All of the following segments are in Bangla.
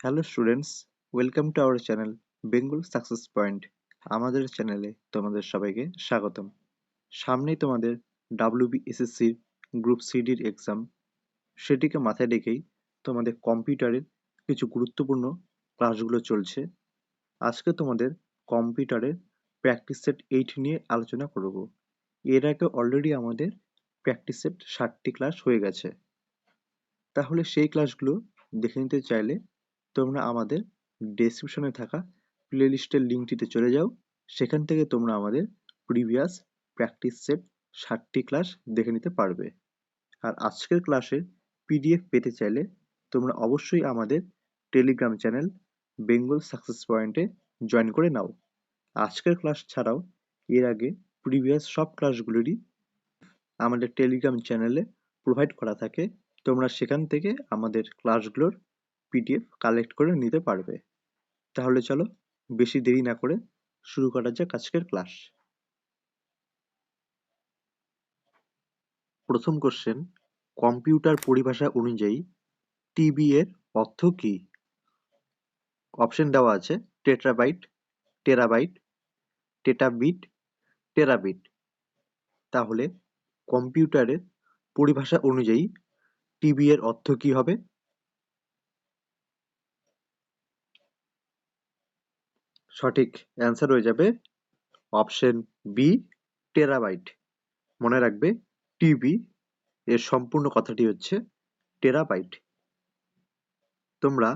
Hello students welcome to our channel Bengal success point আমাদের চ্যানেলে তোমাদের সবাইকে স্বাগতম। সামনেই তোমাদের ডাব্লিউবিএসএসসির গ্রুপ সিডির এক্সাম সেটিকে মাথায় রেখেই তোমাদের কম্পিউটারের কিছু গুরুত্বপূর্ণ ক্লাসগুলো চলছে। আজকে তোমাদের কম্পিউটারের প্র্যাকটিস সেট এইট নিয়ে আলোচনা করব। এর আগে অলরেডি আমাদের প্র্যাকটিস সেট ষাটটি ক্লাস হয়ে গেছে। তাহলে সেই ক্লাসগুলো দেখে নিতে চাইলে তোমরা আমাদের ডেসক্রিপশনে থাকা প্লেলিস্টের লিঙ্কটিতে চলে যাও। সেখান থেকে তোমরা আমাদের প্রিভিয়াস প্র্যাকটিস সেট ষাটটি ক্লাস দেখে নিতে পারবে। আর আজকের ক্লাসের পিডিএফ পেতে চাইলে তোমরা অবশ্যই আমাদের টেলিগ্রাম চ্যানেল বেঙ্গল সাকসেস পয়েন্টে জয়েন করে নাও। আজকের ক্লাস ছাড়াও এর আগে প্রিভিয়াস সব ক্লাসগুলোরই আমাদের টেলিগ্রাম চ্যানেলে প্রোভাইড করা থাকে। তোমরা সেখান থেকে আমাদের ক্লাসগুলোর পিডিএফ কালেক্ট করে নিতে পারবে। তাহলে চলো বেশি দেরি না করে শুরু করা যাক আজকের ক্লাস প্রথম কোশ্চেন কম্পিউটার পরিভাষা অনুযায়ী টিবি এর অর্থ কি? অপশন দেওয়া আছে টেট্রাবাইট টেরাবাইট টেটাবিট টেরাবিট তাহলে কম্পিউটারের পরিভাষা অনুযায়ী টিবি এর অর্থ কি হবে? সঠিক অ্যান্সার হয়ে যাবে অপশন বি টেরাবাইট মনে রাখবে টিবি এর সম্পূর্ণ কথাটি হচ্ছে টেরাবাইট তোমরা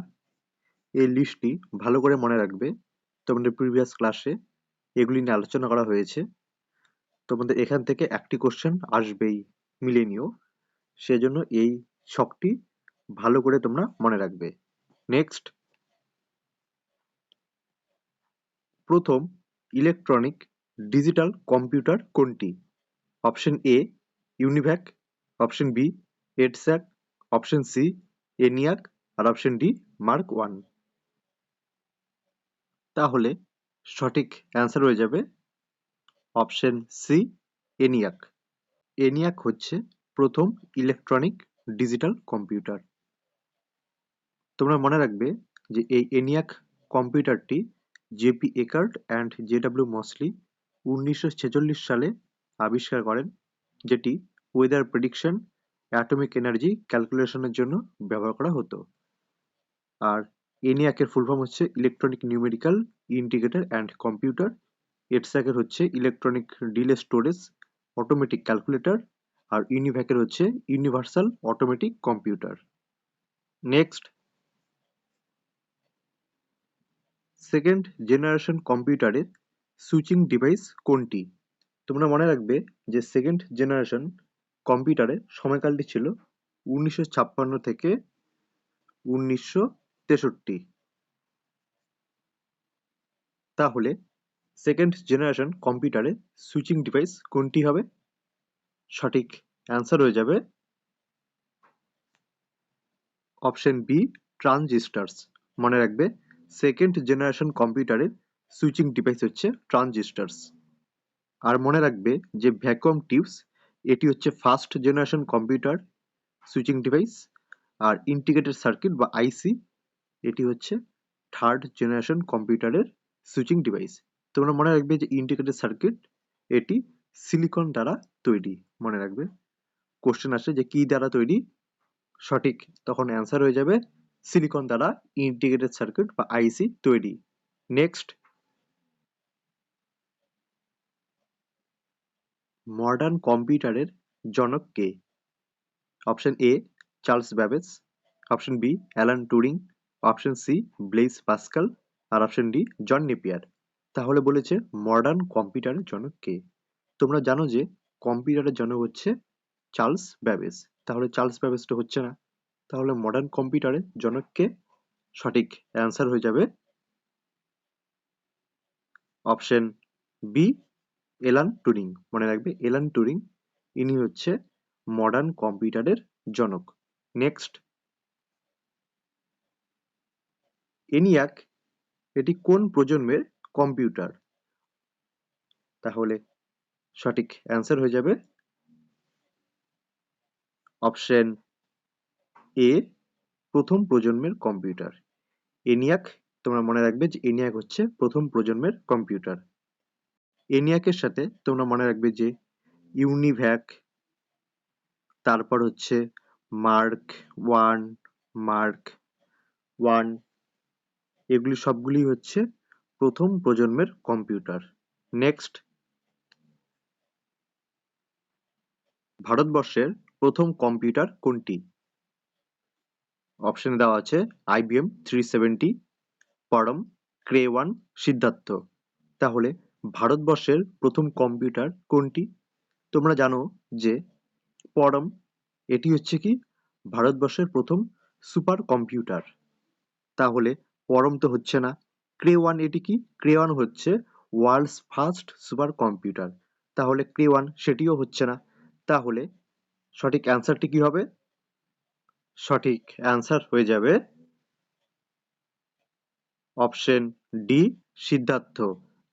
এই লিস্টটি ভালো করে মনে রাখবে। তোমাদের প্রিভিয়াস ক্লাসে এগুলি নিয়ে আলোচনা করা হয়েছে। তোমাদের এখান থেকে একটি কোশ্চেন আসবেই মিলে নিও। সেজন্য এই ছকটি ভালো করে তোমরা মনে রাখবে। নেক্সট প্রথম ইলেকট্রনিক ডিজিটাল কম্পিউটার কোনটি? Option A UNIVAC option B EDSAC option C ENIAC R option D Mark one তাহলে সঠিক অ্যান্সার হয়ে যাবে অপশন সি এনিয়াক এনিয়াক হচ্ছে প্রথম ইলেকট্রনিক ডিজিটাল কম্পিউটার তোমরা মনে রাখবে যে এই ENIAC কম্পিউটারটি J P Eckert and J J W Mauchly উনিশশো ছেচল্লিশ সালে আবিষ্কার করেন, যেটি ওয়েদার প্রেডিকশন অ্যাটমিক এনার্জি ক্যালকুলেশনের জন্য ব্যবহার করা হতো। আর এনিয়াকের ফুল ফর্ম হচ্ছে electronic numerical integrator and computer এটস্যাকের হচ্ছে electronic delay storage automatic calculator আর ইউনিভ্যাকের হচ্ছে universal automatic computer next second generation কম্পিউটারের সুইচিং ডিভাইস কোনটি? তোমরা মনে রাখবে যে সেকেন্ড জেনারেশন কম্পিউটারের সময়কালটি ছিল উনিশশো ছাপ্পান্ন থেকে উনিশশো তেষট্টি। তাহলে সেকেন্ড জেনারেশন কম্পিউটারে সুইচিং ডিভাইস কোনটি হবে? সঠিক অ্যান্সার হয়ে যাবে অপশন বি ট্রানজিস্টার্স মনে রাখবে সেকেন্ড জেনারেশন কম্পিউটারের সুইচিং ডিভাইস হচ্ছে ট্রানজিস্টার্স আর মনে রাখবে যে ভ্যাকুয়াম টিউবস এটি হচ্ছে first generation computer switching device আর ইন্টিগ্রেটেড সার্কিট বা আইসি এটি হচ্ছে থার্ড জেনারেশন কম্পিউটারের সুইচিং ডিভাইস তোমরা মনে রাখবে যে ইন্টিগ্রেটেড সার্কিট এটি সিলিকন দ্বারা তৈরি, মনে রাখবে। কোশ্চেন আসে যে কি দ্বারা তৈরি? সঠিক, তখন অ্যান্সার হয়ে যাবে সিলিকন দ্বারা ইন্টিগ্রেটেড সার্কিট বা আইসি তৈরি। নেক্সট মডার্ন কম্পিউটারের জনক কে? Option A Charles Babbage option B Alan Turing option C Blaise Pascal R option D John Napier তাহলে বলেছে মডার্ন কম্পিউটারের জনক কে? তোমরা জানো যে কম্পিউটারের জনক হচ্ছে চার্লস ব্যাবেজ তাহলে চার্লস ব্যাবেজ তো হচ্ছে না। তাহলে মডার্ন কম্পিউটারের জনককে সঠিক অ্যান্সার হয়ে যাবে অপশন বি এলান টুরিং মনে রাখবে এলান টুরিং ইনি হচ্ছে মডার্ন কম্পিউটারের জনক। নেক্সট এনিয়াক এটি কোন প্রজন্মের কম্পিউটার তাহলে সঠিক অ্যান্সার হয়ে যাবে অপশন এ প্রথম প্রজন্মের কম্পিউটার। এনিয়াক তোমরা মনে রাখবে যে এনিয়াক হচ্ছে প্রথম প্রজন্মের কম্পিউটার। এনিয়াকের সাথে তোমরা মনে রাখবে যে ইউনিভ্যাক, তারপর হচ্ছে মার্ক ওয়ান মার্ক ওয়ান, এগুলি সবগুলি হচ্ছে প্রথম প্রজন্মের কম্পিউটার। নেক্সট। ভারতবর্ষের প্রথম কম্পিউটার কোনটি? অপশনে দেওয়া আছে IBM three seventy, Param, Cray one, Siddhartha. তাহলে ভারতবর্ষের প্রথম কম্পিউটার কোনটি? তোমরা জানো যে পরম, এটি হচ্ছে কি ভারতবর্ষের প্রথম সুপার কম্পিউটার তাহলে পরম তো হচ্ছে না, ক্রে ওয়ান এটি কি? ক্রে ওয়ান হচ্ছে ওয়ার্ল্ডস ফার্স্ট সুপার কম্পিউটার তাহলে ক্রে ওয়ান সেটিও হচ্ছে না। তাহলে সঠিক অ্যান্সারটি কি হবে? সঠিক অ্যান্সার হয়ে যাবে অপশন ডি, সিদ্ধার্থ।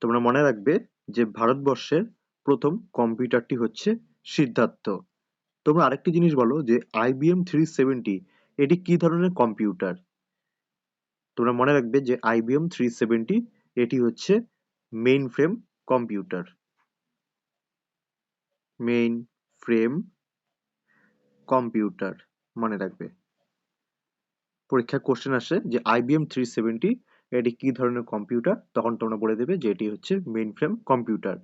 তোমরা মনে রাখবে যে ভারতবর্ষের প্রথম কম্পিউটারটি হচ্ছে সিদ্ধার্থ। তোমরা আরেকটি জিনিস বলো যে আইবিএম থ্রি সেভেন্টি, এটি কি ধরনের কম্পিউটার? তোমরা মনে রাখবে যে আইবিএম থ্রি সেভেন্টি, এটি হচ্ছে main frame computer. Main frame computer. মনে রাখবে। পরীক্ষায় কোশ্চেন আসে যে আইবিএম থ্রি সেভেন্টি এটি কি ধরনের কম্পিউটার তখন তোমরা বলে দেবে যে, এটি হচ্ছে main frame computer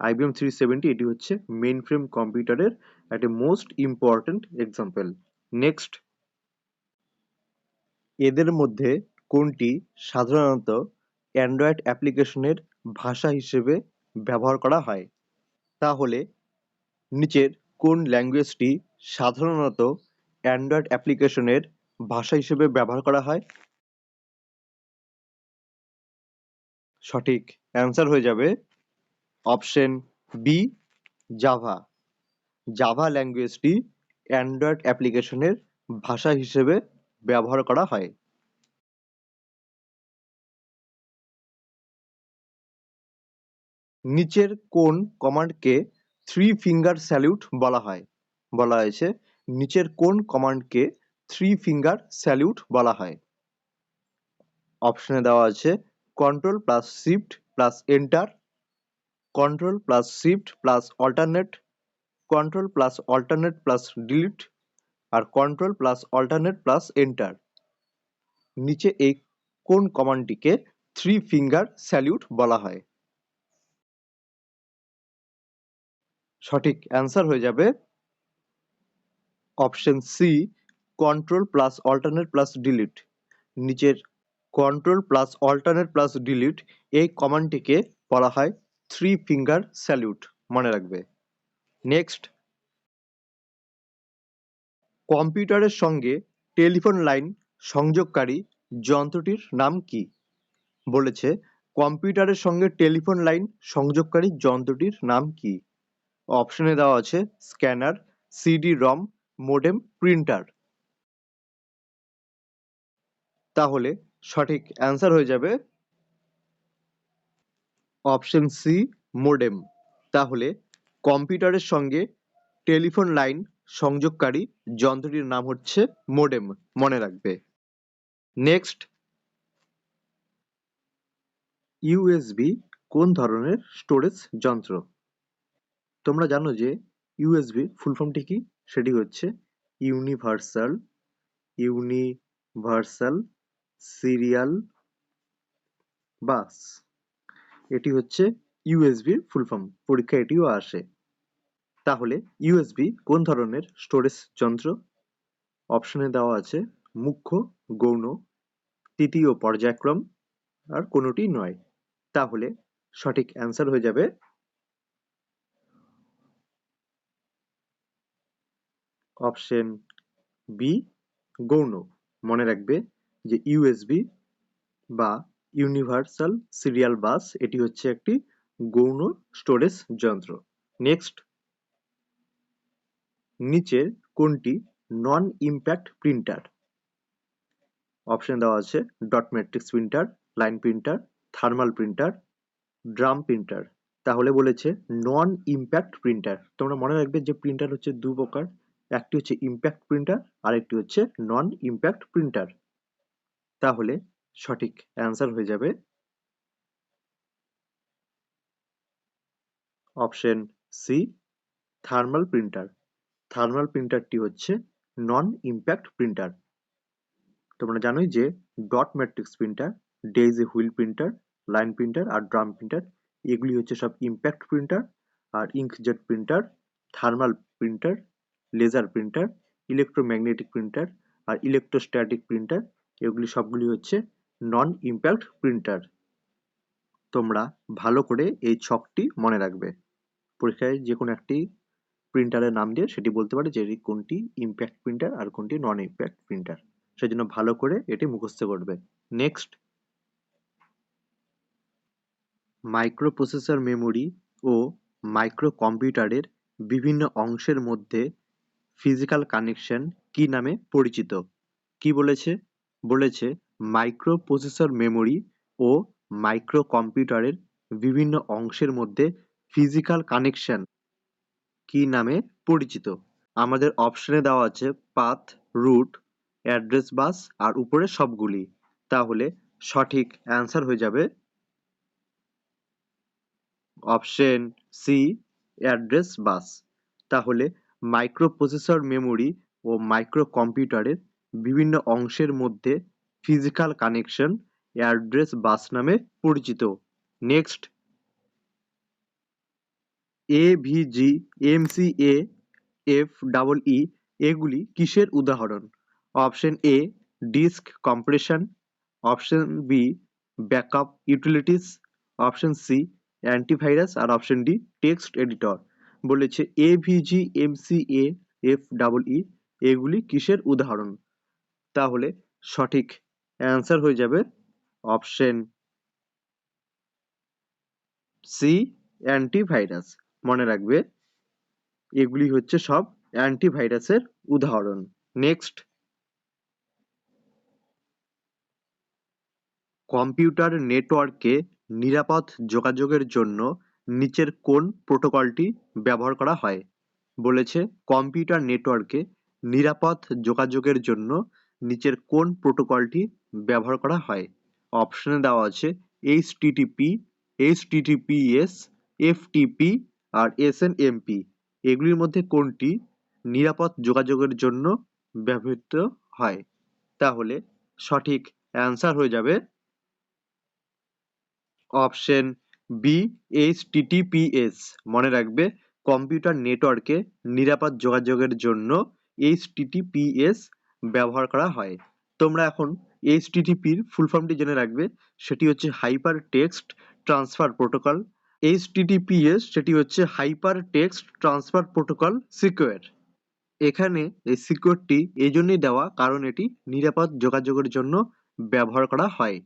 IBM three seventy এটি হচ্ছে মেন ফ্রেম কম্পিউটারের একটি মোস্ট ইম্পর্ট্যান্ট এক্সাম্পল নেক্সট এদের মধ্যে কোনটি সাধারণত অ্যান্ড্রয়েড অ্যাপ্লিকেশনের ভাষা হিসেবে ব্যবহার করা হয়? তাহলে নিচের কোন ল্যাঙ্গুয়েজটি সাধারণত অ্যান্ড্রয়েড অ্যাপ্লিকেশনের ভাষা হিসেবে ব্যবহার করা হয়। সঠিক অ্যান্সার হয়ে যাবে অপশন বি, জাভা। জাভা ল্যাঙ্গুয়েজটি অ্যান্ড্রয়েড অ্যাপ্লিকেশনের ভাষা হিসেবে ব্যবহার করা হয়। নিচের কোন কমান্ডকে থ্রি ফিঙ্গার স্যালিউট বলা হয়। বলা হয়েছে নিচের কোন কমান্ডকে থ্রি ফিঙ্গার স্যালিউট বলা হয়? অপশনে দেওয়া আছে control plus shift plus enter control plus shift plus alternate control plus alternate plus delete আর control plus alternate plus enter নিচে এই কোন কমান্ডটিকে থ্রি ফিঙ্গার স্যালিউট বলা হয়? সঠিক অ্যান্সার হয়ে যাবে option C control plus alternate plus delete নিচের control plus alternate plus delete এই কমান্ডটিকে বলা হয় থ্রি ফিঙ্গার স্যালিউট মনে রাখবে। নেক্সট কম্পিউটারের সঙ্গে টেলিফোন লাইন সংযোগকারী যন্ত্রটির নাম কি? বলেছে, কম্পিউটারের সঙ্গে টেলিফোন লাইন সংযোগকারী যন্ত্রটির নাম কি? অপশনে দেওয়া আছে scanner CD ROM modem printer তাহলে সঠিক অ্যান্সার হয়ে যাবে অপশন সি মোডেম তাহলে কম্পিউটারের সঙ্গে টেলিফোন লাইন সংযোগকারী যন্ত্রটির নাম হচ্ছে মোডেম মনে রাখবে। নেক্সট ইউএসবি কোন ধরনের স্টোরেজ যন্ত্র? তোমরা জানো যে ইউএসবি ফুল ফর্মটি কি? সেটি হচ্ছে ইউনিভার্সাল ইউনিভার্সাল সিরিয়াল বাস এটি হচ্ছে ইউএসবির ফুল ফর্ম পরীক্ষা এটিও আসে। তাহলে ইউএসবি কোন ধরনের স্টোরেজ যন্ত্র? অপশনে দেওয়া আছে মুখ্য, গৌণ, তৃতীয় পর্যায়ক্রম, আর কোনোটি নয়। তাহলে সঠিক অ্যান্সার হয়ে যাবে অপশন বি গৌণ। মনে রাখবে যে ইউএসবি বা ইউনিভার্সাল সিরিয়াল বাস এটি হচ্ছে একটি গৌণ স্টোরেজ যন্ত্র। নেক্সট নিচের কোনটি নন ইম্প্যাক্ট প্রিন্টার অপশন দেওয়া আছে dot matrix printer line printer thermal printer drum printer তাহলে বলেছে নন ইম্প্যাক্ট প্রিন্টার তোমরা মনে রাখবে যে প্রিন্টার হচ্ছে দু প্রকার একটি হচ্ছে ইম্প্যাক্ট প্রিন্টার আর একটি হচ্ছে নন ইম্প্যাক্ট প্রিন্টার তাহলে সঠিক অ্যান্সার হয়ে যাবে option C thermal printer thermal প্রিন্টারটি হচ্ছে নন ইম্প্যাক্ট প্রিন্টার তোমরা জানোই যে dot matrix printer daisy wheel printer line printer আর ড্রাম প্রিন্টার এগুলি হচ্ছে সব ইম্প্যাক্ট প্রিন্টার আর inkjet printer thermal printer laser printer electromagnetic printer আর ইলেকট্রোস্ট্যাটিক প্রিন্টার এগুলি সবগুলি হচ্ছে নন ইম্প্যাক্ট প্রিন্টার তোমরা ভালো করে এই ছকটি মনে রাখবে। পরীক্ষায় যে কোনো একটি প্রিন্টারের নাম দিয়ে সেটি বলতে পারে যে কোনটি ইম্প্যাক্ট প্রিন্টার আর কোনটি নন ইম্প্যাক্ট প্রিন্টার সেজন্য ভালো করে এটি মুখস্থ করবে। নেক্সট মাইক্রোপ্রসেসর মেমোরি ও মাইক্রো কম্পিউটারের বিভিন্ন অংশের মধ্যে ফিজিক্যাল কানেকশন কি নামে পরিচিত? কি বলেছে? বলেছে মাইক্রোপ্রসেসর মেমোরি ও মাইক্রো কম্পিউটারের বিভিন্ন অংশের মধ্যে ফিজিক্যাল কানেকশন কি নামে পরিচিত? আমাদের অপশনে দেওয়া আছে পাথ রুট অ্যাড্রেস বাস আর উপরে সবগুলি। তাহলে সঠিক অ্যান্সার হয়ে যাবে অপশন সি অ্যাড্রেস বাস তাহলে মাইক্রোপ্রসেসর মেমোরি ও মাইক্রো কম্পিউটারের বিভিন্ন অংশের মধ্যে ফিজিক্যাল কানেকশন অ্যাড্রেস বাস নামে পরিচিত। Next AVG M C A F double E এগুলি কিসের উদাহরণ? Option A disk compression option B backup utilities option C antivirus R option D text editor বলেছে AVG M C A F double E এগুলি কিসের উদাহরণ? তাহলে সঠিক অ্যান্সার হয়ে যাবে অপশন সি অ্যান্টিভাইরাস মনে রাখবে, এগুলি হচ্ছে সব অ্যান্টিভাইরাসের উদাহরণ। নেক্সট কম্পিউটার নেটওয়ার্কে নিরাপদ যোগাযোগের জন্য নিচের কোন প্রোটোকলটি ব্যবহার করা হয়। বলেছে, কম্পিউটার নেটওয়ার্কে নিরাপদ যোগাযোগের জন্য নিচের কোন প্রোটোকলটি ব্যবহার করা হয়। অপশনে দেওয়া আছে H TTP HTTP, HTTPS, FTP আর এস এন এমপি এগুলির মধ্যে কোনটি নিরাপদ যোগাযোগের জন্য ব্যবহৃত হয়। তাহলে সঠিক অ্যান্সার হয়ে যাবে অপশন বি এইচটিটিপিএস মনে রাখবে কম্পিউটার নেটওয়ার্কে নিরাপদ যোগাযোগের জন্য এইচটিটিপিএস ব্যবহার করা হয়। তোমরা এখন এইচটিটিপির ফুল ফর্মটি জেনে রাখবে, সেটি হচ্ছে hyper text transfer protocol HTTPS সেটি হচ্ছে hyper text transfer protocol secure এখানে এই সিকিউরটি এই জন্যই দেওয়া, কারণ এটি নিরাপদ যোগাযোগের জন্য ব্যবহার করা হয়।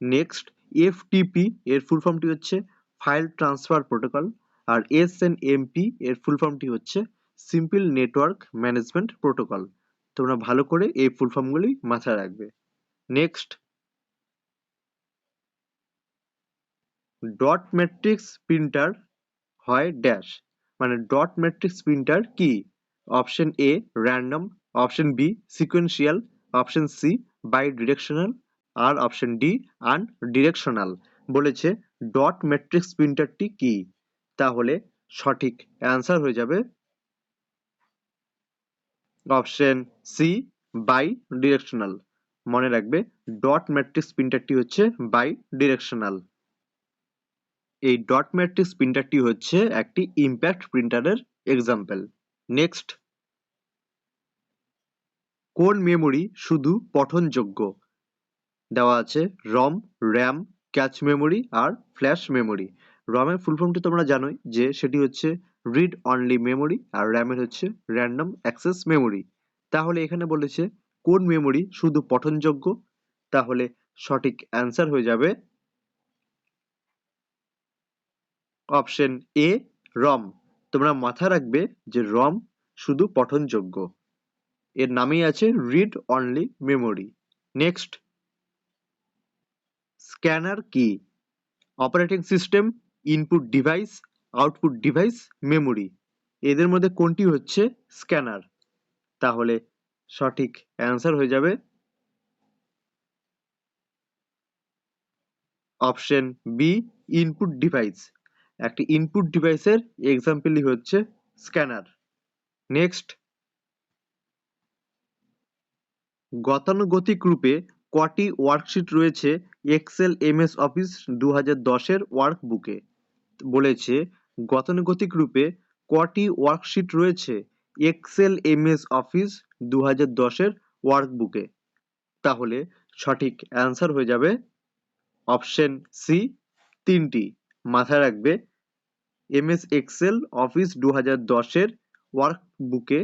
নেক্সট এফটিপি এর ফুল ফর্মটি হচ্ছে ফাইল ট্রান্সফার প্রোটোকল আর এসএনএমপি এর ফুল ফর্মটি হচ্ছে সিম্পল নেটওয়ার্ক ম্যানেজমেন্ট প্রোটোকল তোমরা ভালো করে এই ফুল ফর্মগুলি মাথায় রাখবে। নেক্সট ডট ম্যাট্রিক্স প্রিন্টার হয় ড্যাশ মানে ডট ম্যাট্রিক্স প্রিন্টার কি? Option A random option B sequential option C bidirectional R option D An directional বলেছে ডট ম্যাট্রিক্স প্রিন্টারটি কি? তাহলে সঠিক অ্যান্সার হয়ে যাবে অপশন সি বাই ডিরেকশনাল মনে রাখবে ডট ম্যাট্রিক্স প্রিন্টারটি হচ্ছে বাই ডিরেকশনাল এই ডট ম্যাট্রিক্স প্রিন্টারটি হচ্ছে একটি ইম্প্যাক্ট প্রিন্টারের এক্সাম্পল নেক্সট কোন মেমোরি শুধু পঠনযোগ্য? দেওয়া আছে রম র্যাম ক্যাচ মেমোরি আর ফ্ল্যাশ মেমোরি রমের ফুল ফর্মটি তোমরা জানোই যে সেটি হচ্ছে রিড অনলি মেমোরি আর র্যামের হচ্ছে র্যান্ডম অ্যাক্সেস মেমোরি তাহলে এখানে বলেছে কোন মেমোরি শুধু পঠনযোগ্য? তাহলে সঠিক অ্যান্সার হয়ে যাবে অপশন এ রম তোমরা মাথায় রাখবে যে রম শুধু পঠনযোগ্য। এর নামেই আছে read only memory next scanner কি? Operating system, input device, output device, memory. এদের মধ্যে কোনটি হচ্ছে স্ক্যানার? তাহলে সঠিক অ্যান্সার হয়ে যাবে অপশন বি, ইনপুট ডিভাইস। একটি ইনপুট ডিভাইসের এক্সাম্পলই হচ্ছে স্ক্যানার। নেক্সট। গতানুগতিক রূপে কটি ওয়ার্কশিট রয়েছে এক্সেল এমএস অফিস দু হাজার দশের ওয়ার্কবুকে। বলেছে, গতানুগতিক রূপে কটি ওয়ার্কশিট রয়েছে এক্সেল এমএস অফিস দু হাজার দশের ওয়ার্কবুকে। তাহলে সঠিক অ্যান্সার হয়ে যাবে অপশন সি, তিনটি। মাথায় রাখবে, এমএস এক্সেল অফিস দু হাজার দশের ওয়ার্কবুকে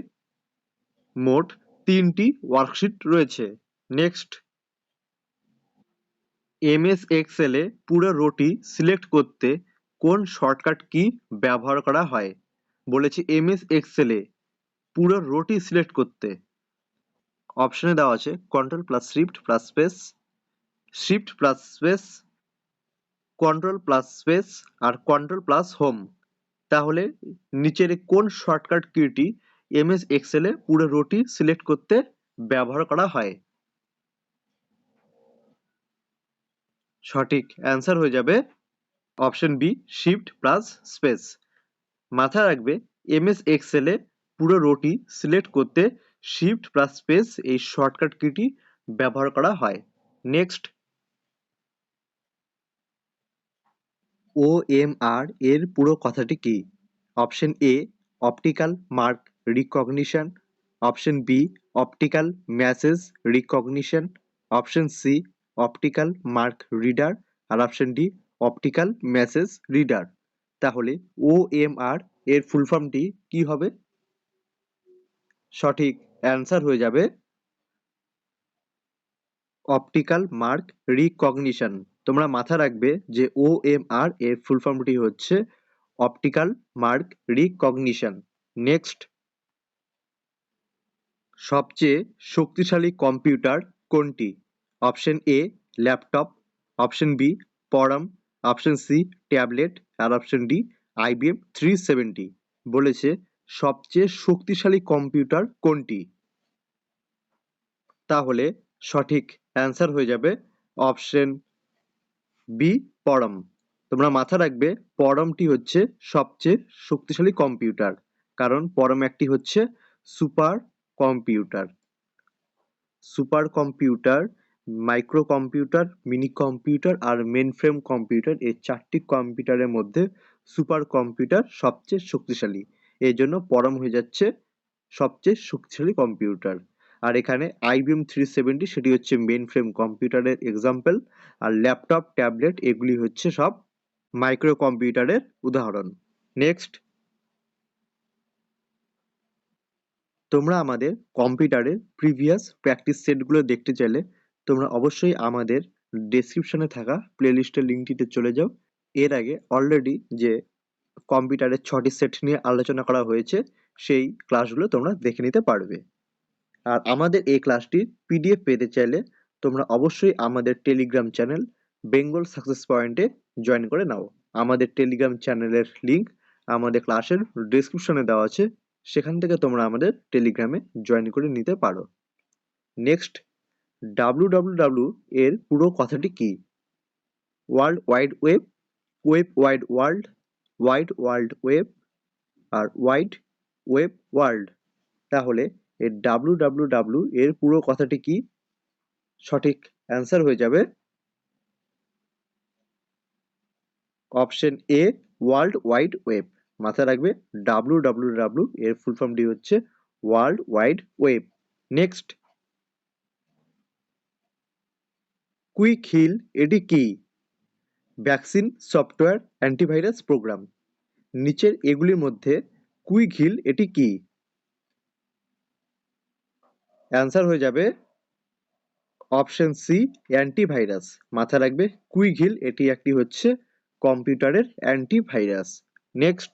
মোট তিনটি ওয়ার্কশিট রয়েছে। নেক্সট। এমএস এক্সেলে পুরো রোটি সিলেক্ট করতে কোন শর্টকাট কি ব্যবহার করা হয়? বলেছি এমএস এক্সেলে পুরো রোটি সিলেক্ট করতে। অপশনে দেওয়া আছে control plus shift plus space shift plus space control plus space আর কন্ট্রোল প্লাস হোম তাহলে নিচের কোন শর্টকাট কিটি এমএস এক্সেলে পুরো রোটি সিলেক্ট করতে ব্যবহার করা হয়? সঠিক অ্যান্সার হয়ে যাবে option B shift plus space মাথায় রাখবে এমএস এক্সেলে পুরো রোটি সিলেক্ট করতে শিফট প্লাস স্পেস এই শর্টকাট কিটি ব্যবহার করা হয়। নেক্সট ও এম আর এর পুরো কথাটি কি? Option A optical mark recognition option B optical message recognition option C optical mark reader R option D, optical message reader. তাহলে ও এম আর এর ফুল ফর্মটি কি হবে? সঠিক অ্যান্সার হয়ে যাবে অপটিক্যাল মার্ক রিকগনিশন। তোমরা মাথা রাখবে যে ও এম আর এর ফুল ফর্মটি হচ্ছে অপটিক্যাল মার্ক রিকগনিশন। নেক্সট। সবচেয়ে শক্তিশালী কম্পিউটার কোনটি? Option A, laptop, option B Param option C, tablet, R option D, IBM three seventy বলেছে, সবচেয়ে শক্তিশালী কম্পিউটার কোনটি? তাহলে সঠিক অ্যান্সার হয়ে যাবে অপশন বি পরম তোমরা মাথা রাখবে পরমটি হচ্ছে সবচেয়ে শক্তিশালী কম্পিউটার, কারণ পরম একটি হচ্ছে super computer. Super computer micro computer mini computer আর মেন ফ্রেম কম্পিউটার এই চারটি কম্পিউটারের মধ্যে সুপার কম্পিউটার সবচেয়ে শক্তিশালী। এই জন্য পরম হয়ে যাচ্ছে সবচেয়ে শক্তিশালী কম্পিউটার। আর এখানে আইবিএম থ্রি সেভেন্টি সেটি হচ্ছে মেন ফ্রেম কম্পিউটারের এক্সাম্পল আর ল্যাপটপ, ট্যাবলেট এগুলি হচ্ছে সব মাইক্রো কম্পিউটারের উদাহরণ। নেক্সট তোমরা আমাদের কম্পিউটারের প্রিভিয়াস প্র্যাকটিস সেটগুলো দেখতে চাইলে তোমরা অবশ্যই আমাদের ডেসক্রিপশনে থাকা প্লেলিস্টের লিঙ্কটিতে চলে যাও। এর আগে অলরেডি যে কম্পিউটারের ছটি সেট নিয়ে আলোচনা করা হয়েছে, সেই ক্লাসগুলো তোমরা দেখে নিতে পারবে। আর আমাদের এই ক্লাসটির পিডিএফ পেতে চাইলে তোমরা অবশ্যই আমাদের টেলিগ্রাম চ্যানেল বেঙ্গল সাকসেস পয়েন্টে জয়েন করে নাও। আমাদের টেলিগ্রাম চ্যানেলের লিঙ্ক আমাদের ক্লাসের ডিসক্রিপশনে দেওয়া আছে। সেখান থেকে তোমরা আমাদের টেলিগ্রামে জয়েন করে নিতে পারো। নেক্সট ডাব্লু ডাব্লু ডাব্লু এর পুরো কথাটি কি? World wide web web wide world wide world web আর ওয়াইড ওয়েব ওয়ার্ল্ড তাহলে এর ডাব্লু ডাব্লু ডাব্লু এর পুরো কথাটি কি? সঠিক অ্যান্সার হয়ে যাবে option A world wide web মাথায় রাখবে ডাব্লু ডাব্লু ডাব্লু এর ফুল ফর্মটি হচ্ছে world wide web next quick heal এটি কি? ভ্যাকসিন সফটওয়্যার অ্যান্টিভাইরাস প্রোগ্রাম নিচের এগুলির মধ্যে কুইক হিল এটি কি? অ্যান্সার হয়ে যাবে অপশন সি অ্যান্টিভাইরাস মাথা রাখবে কুইক হিল এটি একটি হচ্ছে কম্পিউটারের অ্যান্টিভাইরাস নেক্সট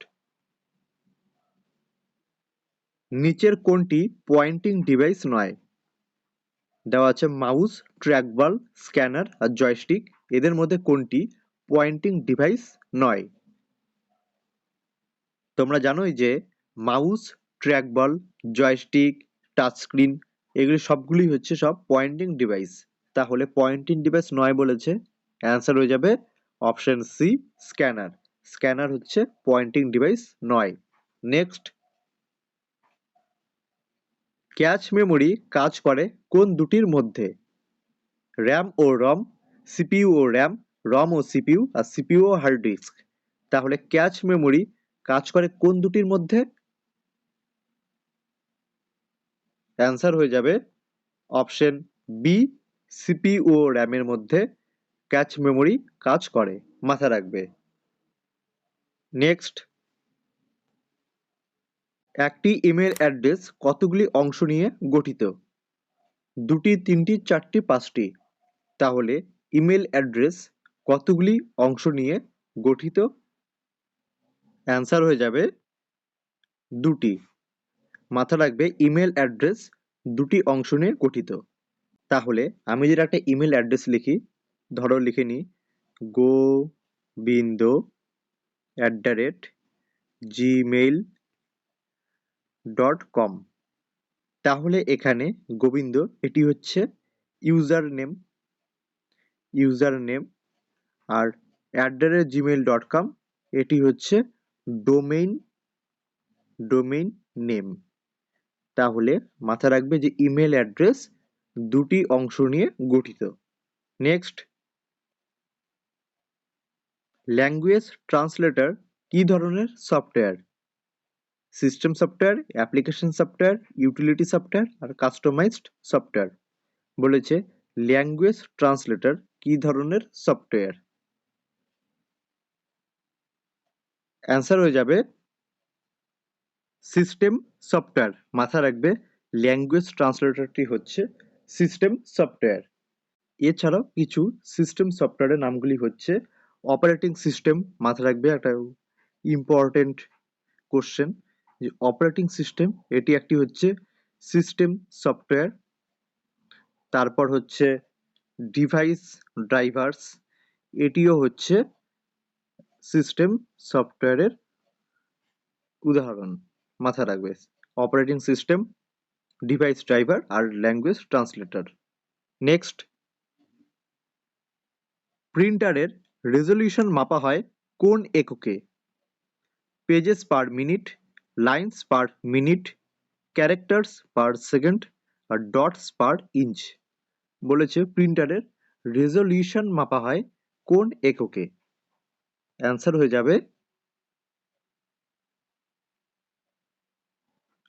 নিচের কোনটি পয়েন্টিং ডিভাইস নয়? দেওয়া আছে মাউস, ট্র্যাকবল, স্ক্যানার আর জয়স্টিক। এদের মধ্যে কোনটি? পয়েন্টিং ডিভাইস নয়। তোমরা জানোই যে mouse, trackball, joystick touch screen এগুলি সবগুলি হচ্ছে সব পয়েন্টিং ডিভাইস। তাহলে পয়েন্টিং ডিভাইস নয় বলেছে। অ্যান্সার হয়ে যাবে অপশন সি, স্ক্যানার। স্ক্যানার হচ্ছে পয়েন্টিং ডিভাইস নয়। নেক্সট ক্যাচ মেমোরি কাজ করে কোন দুটির মধ্যে? র্যাম ও রম, সিপিইউ ও র্যাম, রম ও সিপিইউ, আর সিপিইউ ও হার্ড ডিস্ক। তাহলে ক্যাচ মেমোরি কাজ করে কোন দুটির মধ্যে? অ্যান্সার হয়ে যাবে অপশন বি, সিপিইউ ও র্যামের মধ্যে ক্যাচ মেমোরি কাজ করে মাথা রাখবে। নেক্সট একটি ইমেল অ্যাড্রেস কতগুলি অংশ নিয়ে গঠিত? দুটি, তিনটি, চারটি, পাঁচটি। তাহলে ইমেল অ্যাড্রেস কতগুলি অংশ নিয়ে গঠিত? অ্যান্সার হয়ে যাবে দুটি। মাথা রাখবে ইমেল অ্যাড্রেস দুটি অংশ নিয়ে গঠিত। তাহলে আমি যদি একটা ইমেল অ্যাড্রেস লিখি, ধরো লিখে নিই, Gobinda at the rate Gmail dot com তাহলে এখানে গোবিন্দ, এটি হচ্ছে user name user name R at the rate Gmail dot com এটি হচ্ছে ডোমেইন ডোমেইন নেম তাহলে মাথা রাখবে যে ইমেল অ্যাড্রেস দুটি অংশ নিয়ে গঠিত। নেক্সট ল্যাঙ্গুয়েজ ট্রান্সলেটার কি ধরনের software system software application software utility software আর কাস্টমাইজড সফটওয়্যার বলেছে ল্যাঙ্গুয়েজ ট্রান্সলেটর কি ধরনের সফটওয়্যার অ্যান্সার হয়ে যাবে সিস্টেম সফটওয়্যার মাথা রাখবে ল্যাঙ্গুয়েজ ট্রান্সলেটরটি হচ্ছে সিস্টেম সফটওয়্যার এছাড়াও কিছু সিস্টেম সফটওয়্যারের নামগুলি হচ্ছে অপারেটিং সিস্টেম মাথা রাখবে একটা ইম্পর্টেন্ট কোশ্চেন যে অপারেটিং সিস্টেম এটি একটি হচ্ছে সিস্টেম সফটওয়্যার তারপর হচ্ছে ডিভাইস ড্রাইভার্স এটিও হচ্ছে সিস্টেম সফটওয়্যারের উদাহরণ মাথা রাখবে। অপারেটিং সিস্টেম ডিভাইস ড্রাইভার আর ল্যাঙ্গুয়েজ ট্রান্সলেটর নেক্সট প্রিন্টারের রেজলিউশন মাপা হয় কোন এককে? Pages per minute lines per minute characters per second আর ডটস পার ইঞ্চ বলেছে প্রিন্টারের রেজলিউশন মাপা হয় কোন এককে। অ্যান্সার হয়ে যাবে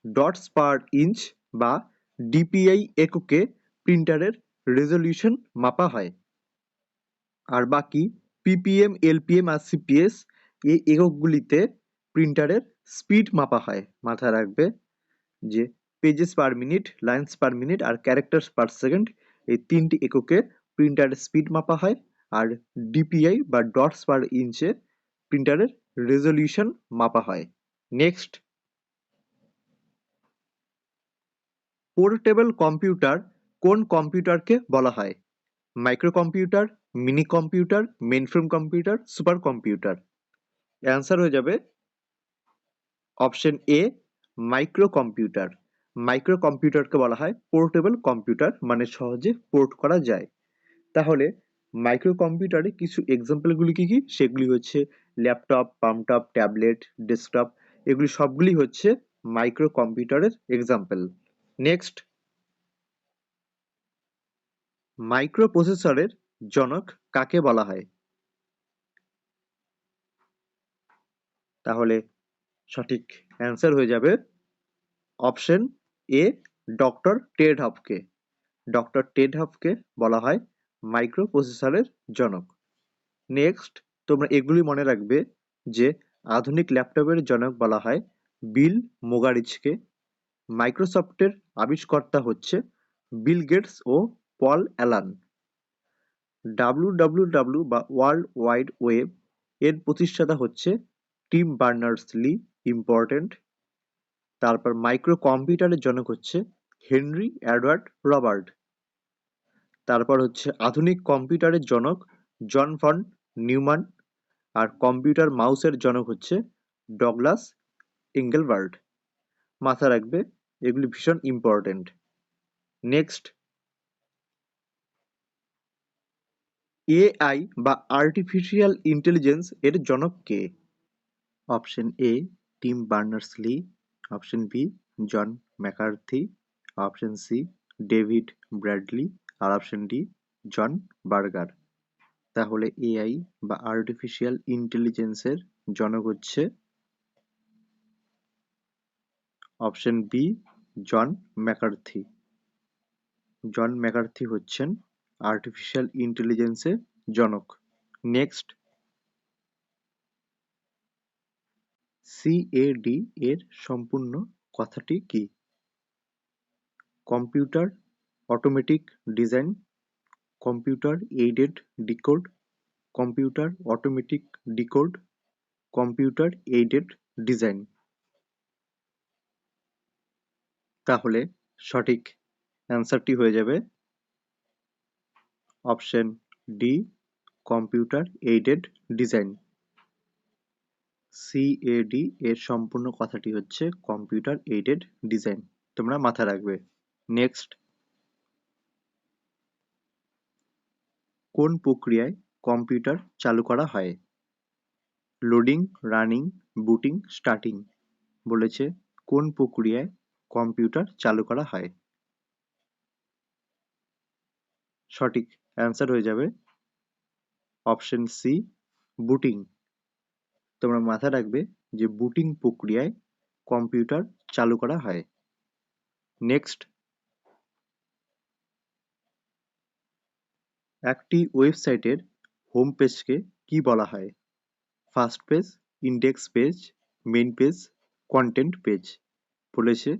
ডটস পার ইঞ্চ বা ডিপিআই এককে প্রিন্টারের রেজলিউশন মাপা হয়। আর বাকি পিপিএম এলপিএম আর সিপিএস এই এককগুলিতে প্রিন্টারের স্পিড মাপা হয়, মাথায় রাখবে যে pages per minute lines per minute আর ক্যারেক্টার্স পার সেকেন্ড এই তিনটি এককে প্রিন্টারের স্পিড মাপা হয় আর ডিপিআই বা ডটস পার ইঞ্চে প্রিন্টারের রেজলিউশন মাপা হয়। নেক্সট পোর্টেবল কম্পিউটার কোন কম্পিউটারকে বলা হয়? Micro computer mini computer mainframe computer super computer answer হয়ে যাবে option A micro computer micro কম্পিউটারকে বলা হয় পোর্টেবল কম্পিউটার মানে সহজে পোর্ট করা যায়। তাহলে মাইক্রো কম্পিউটারে কিছু এক্সাম্পলগুলি কি কি? সেগুলি হচ্ছে ল্যাপটপ পামটপ ট্যাবলেট ডেস্কটপ এগুলি সবগুলি হচ্ছে মাইক্রো কম্পিউটারের এক্সাম্পল নেক্সট মাইক্রো প্রসেসরের জনক কাকে বলা হয়? তাহলে সঠিক অ্যান্সার হয়ে যাবে অপশন এ ডক্টর টেড হফকে ডক্টর টেড হফকে বলা হয় মাইক্রো প্রসেসরের জনক। নেক্সট তোমরা এগুলি মনে রাখবে যে আধুনিক ল্যাপটপের জনক বলা হয় বিল মোগারিচকে। মাইক্রোসফটের আবিষ্কর্তা হচ্ছে বিল গেটস ও Paul Allen. W W W বা ওয়ার্ল্ড ওয়াইড ওয়েব এর প্রতিষ্ঠাতা হচ্ছে টিম বার্নার্স লি। ইম্পর্টেন্ট তারপর মাইক্রো কম্পিউটারের জনক হচ্ছে হেনরি অ্যাডওয়ার্ড রবার্ট তারপর হচ্ছে আধুনিক কম্পিউটারের জনক জন ফন নিউম্যান আর কম্পিউটার মাউসের জনক হচ্ছে ডগলাস ইঙ্গেলবার্ড মাথা রাখবে, এগুলি ভীষণ ইম্পর্টেন্ট নেক্সট এআই বা আর্টিফিশিয়াল ইন্টেলিজেন্স এর জনক কে? Option A Tim Berners Lee option B John McCarthy option C David Bradley R option D John Berger তাহলে এআই বা আর্টিফিশিয়াল ইন্টেলিজেন্সের জনক হচ্ছে option B John McCarthy John McCarthy হচ্ছেন আর্টিফিশিয়াল ইন্টেলিজেন্সের জনক। নেক্সট সিএডি এর সম্পূর্ণ কথাটি কি? Computer automatic design, computer aided decode, computer automatic decode, computer aided design. তাহলে সঠিক অ্যান্সারটি হয়ে যাবে option D, computer aided design. CAD এর সম্পূর্ণ কথাটি হচ্ছে কম্পিউটার এইডেড ডিজাইন তোমরা মাথায় রাখবে। নেক্সট কোন প্রক্রিয়ায় কম্পিউটার চালু করা হয়? লোডিং রানিং বুটিং স্টার্টিং বলেছে কোন প্রক্রিয়ায় কম্পিউটার চালু করা হয়? সঠিক অ্যান্সার হয়ে যাবে। অপশন সি বুটিং তোমরা মাথায় রাখবে যে বুটিং প্রক্রিয়ায় কম্পিউটার চালু করা হয়। নেক্সট একটি ওয়েবসাইটের হোম পেজকে কি বলা হয়? First page index page main page content page বলেছে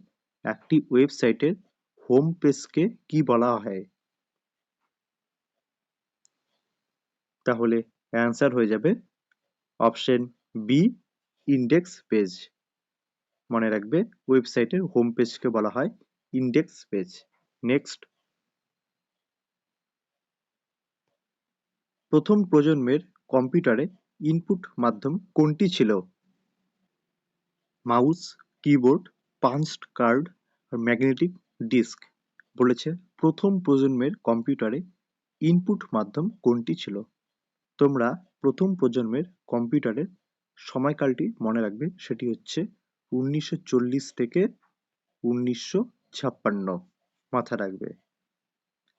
একটি ওয়েবসাইটের হোম পেজকে কি বলা হয়? তাহলে অ্যান্সার হয়ে যাবে অপশন বি ইন্ডেক্স পেজ মনে রাখবে ওয়েবসাইটের হোম পেজকে বলা হয় ইন্ডেক্স পেজ নেক্সট প্রথম প্রজন্মের কম্পিউটারে ইনপুট মাধ্যম কোনটি ছিল? মাউস কিবোর্ড পাঞ্চড কার্ড আর ম্যাগনেটিক ডিস্ক বলেছে, প্রথম প্রজন্মের কম্পিউটারে ইনপুট মাধ্যম কোনটি ছিল? তোমরা প্রথম প্রজন্মের কম্পিউটারের সময়কালটি মনে রাখবে, সেটি হচ্ছে উনিশশো চল্লিশ থেকে উনিশশো ছাপ্পান্ন। মাথা রাখবে।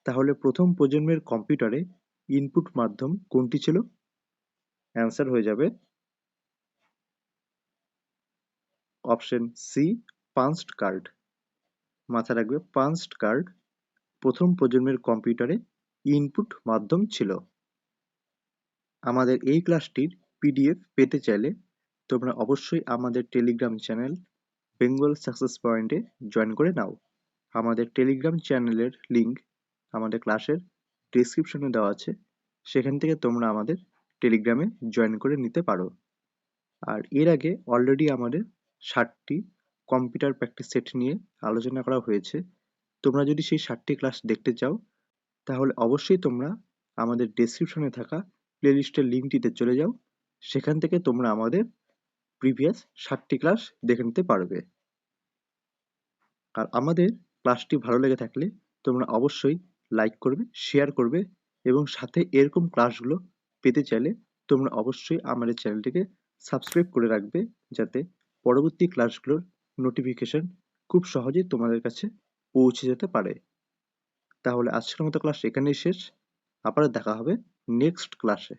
তাহলে প্রথম প্রজন্মের কম্পিউটারে ইনপুট মাধ্যম কোনটি ছিল? অ্যান্সার হয়ে যাবে অপশন সি পাঞ্চড কার্ড। মাথা রাখবে পাঞ্চড কার্ড প্রথম প্রজন্মের কম্পিউটারে ইনপুট মাধ্যম ছিল। আমাদের এই ক্লাসটির পিডিএফ পেতে চাইলে তোমরা অবশ্যই আমাদের টেলিগ্রাম চ্যানেল বেঙ্গল সাকসেস পয়েন্টে জয়েন করে নাও। আমাদের টেলিগ্রাম চ্যানেলের লিঙ্ক আমাদের ক্লাসের ডিসক্রিপশনে দেওয়া আছে। সেখান থেকে তোমরা আমাদের টেলিগ্রামে জয়েন করে নিতে পারো। আর এর আগে অলরেডি আমাদের ষাটটি কম্পিউটার প্র্যাকটিস সেট নিয়ে আলোচনা করা হয়েছে। তোমরা যদি সেই ষাটটি ক্লাস দেখতে চাও, তাহলে অবশ্যই তোমরা আমাদের ডেসক্রিপশনে থাকা প্লেলিস্টের লিঙ্কটিতে চলে যাও। সেখান থেকে তোমরা আমাদের প্রিভিয়াস ষাটটি ক্লাস দেখে নিতে পারবে। আর আমাদের ক্লাসটি ভালো লেগে থাকলে তোমরা অবশ্যই লাইক করবে শেয়ার করবে এবং সাথে এরকম ক্লাসগুলো পেতে চাইলে তোমরা অবশ্যই আমাদের চ্যানেলটিকে সাবস্ক্রাইব করে রাখবে যাতে পরবর্তী ক্লাসগুলোর নোটিফিকেশন খুব সহজেই তোমাদের কাছে পৌঁছে যেতে পারে। তাহলে আজকের মতো ক্লাস এখানেই শেষ। আবার দেখা হবে নেক্সট ক্লাসে